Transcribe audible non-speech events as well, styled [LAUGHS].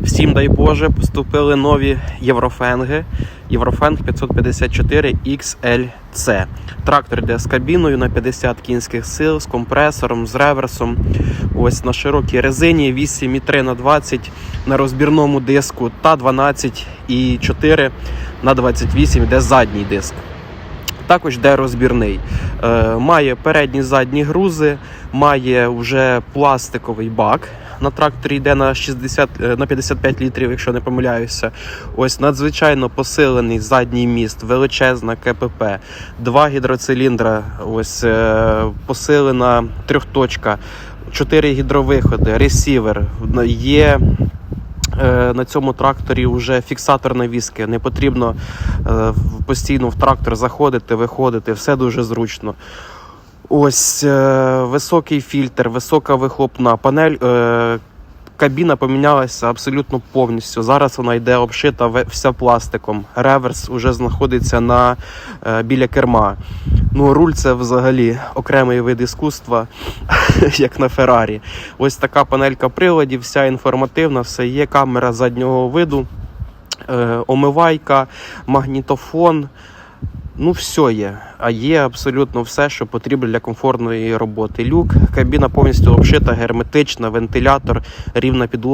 Всім дай Боже, поступили нові єврофенги. Єврофенг 554 XLC. Трактор йде з кабіною на 50 кінських сил, з компресором, з реверсом. Ось на широкій резині 8,3 на 20 на розбірному диску та 12,4 на 28 йде задній диск. Також йде розбірний. Е, має передні задні грузи, має вже пластиковий бак. На тракторі йде на 60, е, на 55 літрів, якщо не помиляюся. Ось надзвичайно посилений задній міст, величезна КПП, два гідроциліндра, ось е, посилена трьохточка, чотири гідровиходи, ресівер. Є Е, на цьому тракторі вже фіксатор навіски. Не потрібно постійно в трактор заходити, виходити, все дуже зручно. Ось е, високий фільтр, висока вихлопна панель. Е, Кабіна помінялася абсолютно повністю. Зараз вона йде обшита вся пластиком. Реверс уже знаходиться на, е, біля керма. Ну, руль це взагалі окремий вид іскусства, [LAUGHS] як на Феррарі. Ось така панелька приладів, вся інформативна, все є. Камера заднього виду, е, омивайка, магнітофон. Ну, все є. А є абсолютно все, що потрібно для комфортної роботи. Люк, кабіна повністю обшита, герметична, вентилятор, рівна підлога.